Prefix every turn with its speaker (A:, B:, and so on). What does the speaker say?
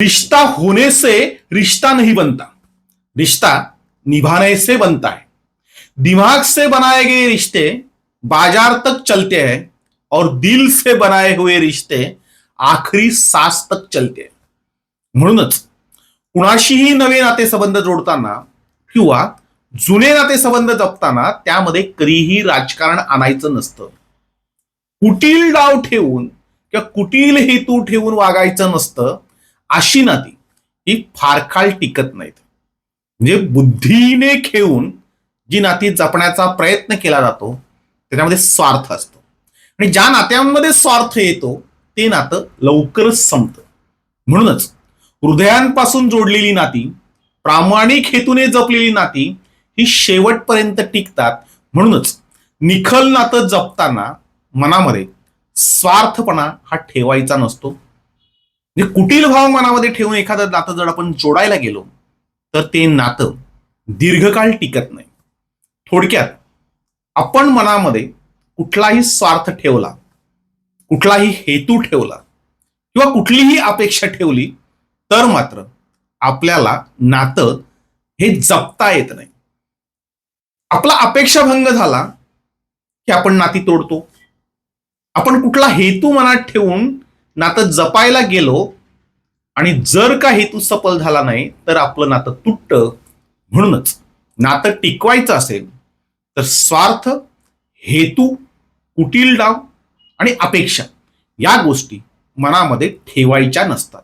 A: रिश्ता होने से रिश्ता नहीं बनता। रिश्ता निभाने से बनता है। दिमाग से बनाए गए रिश्ते बाज़ार तक चलते हैं और दिल से बनाए हुए रिश्ते आखरी सांस तक चलते हैं। म्हणूनच कुणाशीही नवे नातेसंबंध जोडताना किंवा जुने नातेसंबंध जपताना त्यामध्ये कधीही राजकारण आणायचं नसतं। कुटील डाव ठेवून किंवा कुटील हेतू ठेवून वागायचं नसतं अशी नाती ही फार काळ टिकत नाहीत. म्हणजे बुद्धीने खेळून जी नाती जपण्याचा प्रयत्न केला जातो त्याच्यामध्ये स्वार्थ असतो. आणि ज्या नात्यांमध्ये स्वार्थ येतो ते नातं लवकरच संपतं. म्हणूनच हृदयांपासून जोडलेली नाती प्रामाणिक हेतूने जपलेली नाती ही शेवटपर्यंत टिकतात. म्हणूनच निखल नातं जपताना मनामध्ये स्वार्थपणा हा ठेवायचा नसतो. म्हणजे कुटील भाव मनामध्ये ठेवून एखादं नातं जर आपण जोडायला गेलो तर ते नातं दीर्घकाळ टिकत नाही. थोडक्यात आपण मनामध्ये कुठलाही स्वार्थ ठेवला कुठलाही हेतू ठेवला किंवा कुठलीही अपेक्षा ठेवली तर मात्र आपल्याला नातं हे जपता येत नाही. आपला अपेक्षाभंग झाला की आपण नाती तोडतो. आपण कुठला हेतू मनात ठेवून नातं जपायला गेलो आणि जर का हेतू सफल झाला नाही तर आपलं नातं तुटतं म्हणूनच. नातं टिकवायचं असेल तर स्वार्थ हेतू कुटील डाव आणि अपेक्षा या गोष्टी मनामध्ये ठेवायच्या नसतात.